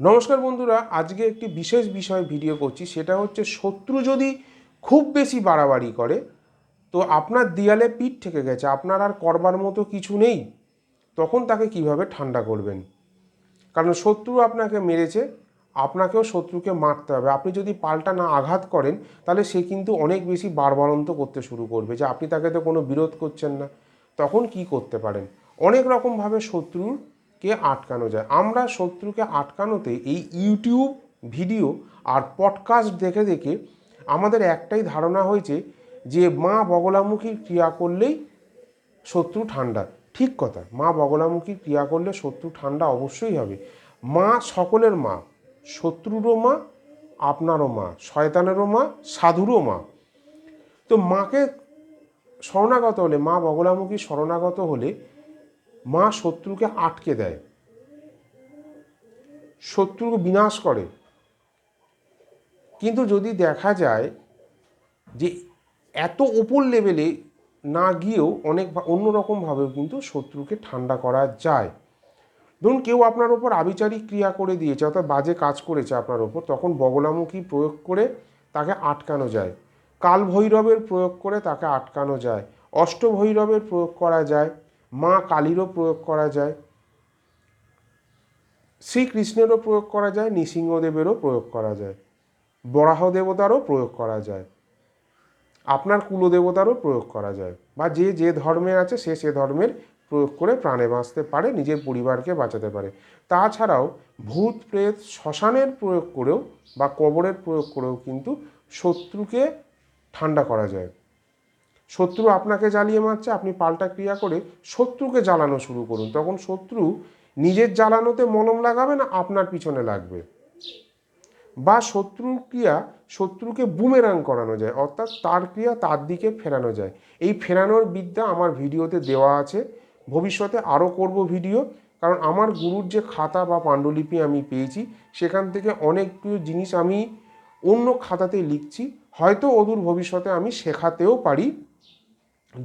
নমস্কার বন্ধুরা, আজকে একটি বিশেষ বিষয় ভিডিও করছি, সেটা হচ্ছে শত্রু যদি খুব বেশি বাড়াবাড়ি করে, তো আপনার দেয়ালে পিঠ থেকে গেছে, আপনার আর করবার মতো কিছু নেই, তখন তাকে কীভাবে ঠান্ডা করবেন? কারণ শত্রু আপনাকে মেরেছে, আপনাকেও শত্রুকে মারতে হবে। আপনি যদি পাল্টা না আঘাত করেন, তাহলে সে কিন্তু অনেক বেশি বারবারন্ত করতে শুরু করবে, যে আপনি তাকে তো কোনো বিরোধ করছেন না। তখন কি করতে পারেন? অনেক রকমভাবে শত্রুকে আটকানো যায়? আমরা শত্রুকে আটকানোতে এই ইউটিউব ভিডিও আর পডকাস্ট দেখে দেখে আমাদের একটাই ধারণা হয়েছে যে মা বগলামুখী ক্রিয়া করলেই শত্রু ঠান্ডা। ঠিক কথা, মা বগলামুখী ক্রিয়া করলে শত্রু ঠান্ডা অবশ্যই হবে। মা সকলের মা, শত্রুরও মা, আপনারও মা, শয়তানেরও মা, সাধুরও মা। তো মাকে শরণাগত হলে, মা বগলামুখী শরণাগত হলে মা শত্রুকে আটকে দেয়। শত্রুকে বিনাশ করে। কিন্তু যদি দেখা যায় যে এত ওপর লেভেলে না গিয়েও অনেক অন্যরকমভাবেও কিন্তু শত্রুকে ঠান্ডা করা যায়। ধরুন কেউ আপনার ওপর আবিচারিক ক্রিয়া করে দিয়েছে, অর্থাৎ বাজে কাজ করেছে আপনার ওপর, তখন বগলামুখী প্রয়োগ করে তাকে আটকানো যায়। কাল ভৈরবের প্রয়োগ করে তাকে আটকানো যায়। অষ্টভৈরবের প্রয়োগ করা যায়। মা কালীরও প্রয়োগ করা যায়, শ্রীকৃষ্ণেরও প্রয়োগ করা যায়, নৃসিংহদেবেরও প্রয়োগ করা যায় বরাহ দেবতারও প্রয়োগ করা যায়, আপনার কুলদেবতারও প্রয়োগ করা যায়, বা যে যে ধর্মে আছে সে সে ধর্মের প্রয়োগ করে প্রাণে বাঁচতে পারে, নিজের পরিবারকে বাঁচাতে পারে। তাছাড়াও ভূত, প্রেত, শ্মশানের প্রয়োগ করেও বা কবরের প্রয়োগ করেও কিন্তু শত্রুকে ঠান্ডা করা যায়। শত্রু আপনাকে জ্বালিয়ে মারছে, আপনি পাল্টা ক্রিয়া করে শত্রুকে জ্বালানো শুরু করুন। তখন শত্রু নিজের জ্বালানোতে মলম লাগাবে না, আপনার পিছনে লাগবে। বা শত্রুর ক্রিয়া শত্রুকে বুমেরাং করানো যায়, অর্থাৎ তার ক্রিয়া তার দিকে ফেরানো যায়। এই ফেরানোর বিদ্যা আমার ভিডিওতে দেওয়া আছে। ভবিষ্যতে আরও করব ভিডিও, কারণ আমার গুরুর যে খাতা বা পাণ্ডুলিপি আমি পেয়েছি, সেখান থেকে অনেক জিনিস আমি অন্য খাতাতে লিখছি। হয়তো অদূর ভবিষ্যতে আমি শেখাতেও পারি।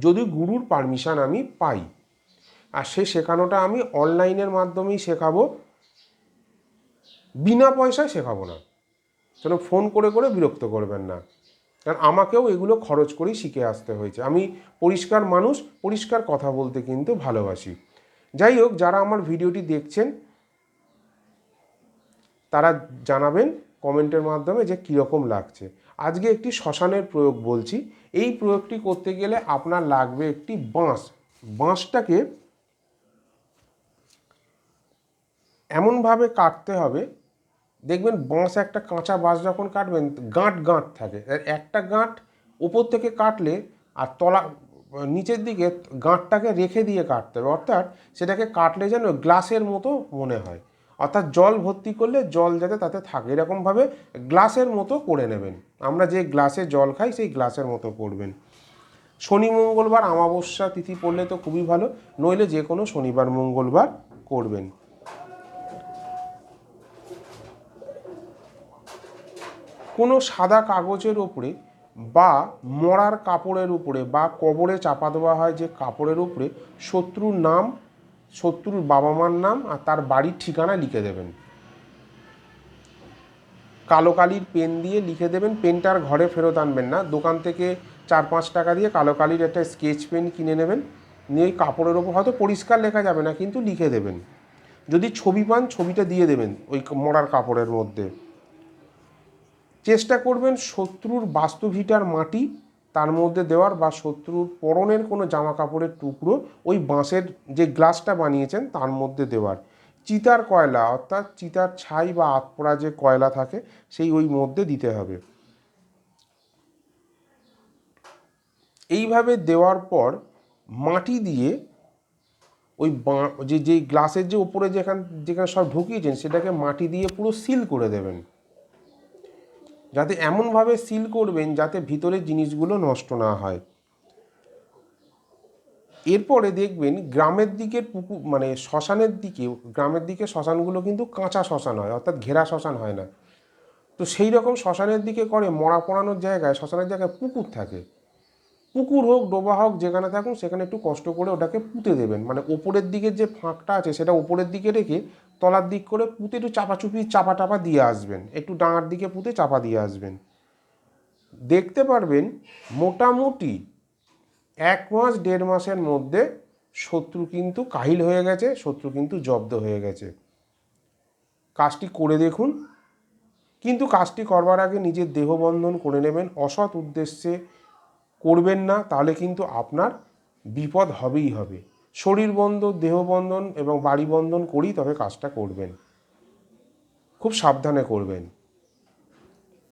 যদি গুরুর পারমিশন আমি পাই, আর সে শেখানোটা আমি অনলাইনের মাধ্যমেই শেখাবো, বিনা পয়সায় শেখাবো না। যেন ফোন করে করে বিরক্ত করবেন না। কারণ আমাকেও এগুলো খরচ করেই শিখে আসতে হয়েছে। আমি পরিষ্কার মানুষ, পরিষ্কার কথা বলতে কিন্তু ভালোবাসি। যাই হোক, যারা আমার ভিডিওটি দেখছেন, তারা জানাবেন কমেন্টের মাধ্যমে যে কীরকম লাগছে। আজকে একটি শ্মশানের প্রয়োগ বলছি। এই প্রয়োগটি করতে গেলে আপনার লাগবে একটি বাঁশ। বাঁশটাকে এমনভাবে কাটতে হবে, দেখবেন বাঁশ একটা কাঁচা বাঁশ যখন কাটবেন, গাঁট গাঁট থাকে। একটা গাঁট ওপর থেকে কাটলে আর তলা, নিচের দিকে গাঁটটাকে রেখে দিয়ে কাটতে হবে। অর্থাৎ সেটাকে কাটলে যেন গ্লাসের মতো মনে হয়। অর্থাৎ জল ভর্তি করলে জল যাতে তাতে থাকে। এরকমভাবে গ্লাসের মতো করে নেবেন। আমরা যে গ্লাসে জল খাই, সেই গ্লাসের মতো করবেন। শনি, মঙ্গলবার আমাবস্যা তিথি পড়লে তো খুবই ভালো। নইলে যে কোনো শনিবার, মঙ্গলবার করবেন। কোনো সাদা কাগজের উপরে বা মরার কাপড়ের উপরে বা কবরে চাপা দেওয়া হয় যে কাপড়ের উপরে শত্রুর নাম শত্রুর বাবা মার নাম আর তার বাড়ির ঠিকানা লিখে দেবেন। কালো কালির পেন দিয়ে লিখে দেবেন পেনটার ঘরে ফেরত আনবেন না। দোকান থেকে চার পাঁচ টাকা দিয়ে কালো কালির একটা স্কেচ পেন কিনে নেবেন। নিয়ে কাপড়ের ওপর হয়তো পরিষ্কার লেখা যাবে না, কিন্তু লিখে দেবেন। যদি ছবি পান, ছবিটা দিয়ে দেবেন ওই মরার কাপড়ের মধ্যে। চেষ্টা করবেন শত্রুর বাস্তুভিটার মাটি তার মধ্যে দেওয়ার বা শত্রুর পরনের কোনো জামা কাপড়ের টুকরো ওই বাঁশের যে গ্লাসটা বানিয়েছেন তার মধ্যে দেওয়ার। চিতার কয়লা, অর্থাৎ চিতার ছাই বা আতপোড়া যে কয়লা থাকে, সেই ওই মধ্যে দিতে হবে। এইভাবে দেওয়ার পর মাটি দিয়ে ওই যে যেই গ্লাসের যে উপরে যেখান, যেখানে সব ঢুকিয়েছেন, সেটাকে মাটি দিয়ে পুরো সিল করে দেবেন। যাতে এমনভাবে সিল করবেন যাতে ভিতরের জিনিসগুলো নষ্ট না হয়। এরপরে দেখবেন গ্রামের দিকের পুকুর মানে শ্মশানের দিকে, গ্রামের দিকে শ্মশানগুলো কিন্তু কাঁচা শ্মশান হয়, অর্থাৎ ঘেরা শ্মশান হয় না। তো সেই রকম শ্মশানের দিকে করে মরা পোড়ানোর জায়গায়, শ্মশানের জায়গায় পুকুর থাকে। পুকুর হোক, ডোবা হোক, যেখানে থাকুন, সেখানে একটু কষ্ট করে ওটাকে পুঁতে দেবেন। মানে ওপরের দিকের যে ফাঁকটা আছে, সেটা ওপরের দিকে রেখে তলার দিক করে পুঁতে একটু চাপাচুপি চাপা টাপা দিয়ে আসবেন। একটু ডাঙার দিকে পুঁতে চাপা দিয়ে আসবেন। দেখতে পারবেন মোটামুটি এক মাস, দেড় মাসের মধ্যে শত্রু কিন্তু কাহিল হয়ে গেছে, শত্রু কিন্তু জব্দ হয়ে গেছে। কাজটি করে দেখুন। কিন্তু কাজটি করবার আগে নিজের দেহবন্ধন করে নেবেন। অসৎ উদ্দেশ্যে করবেন না, তাহলে কিন্তু আপনার বিপদ হবেই হবে। শরীর বন্ধন দেহবন্ধন এবং বাড়ি বন্ধন করেই তবে কাজটা করবেন। খুব সাবধানে করবেন।